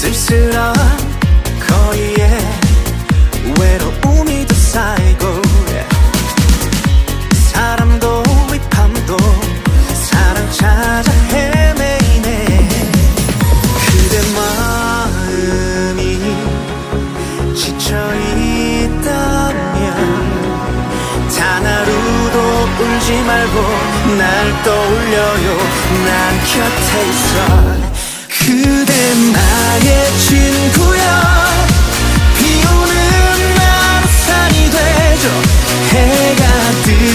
쓸쓸한 거리에 외로움이 더 쌓이고 사람도 위함도 사랑 찾아 헤매이네. 그대 마음이 지쳐있다면 단 하루도 울지 말고 날 떠올려요. 난 곁에 있어 해가 뜨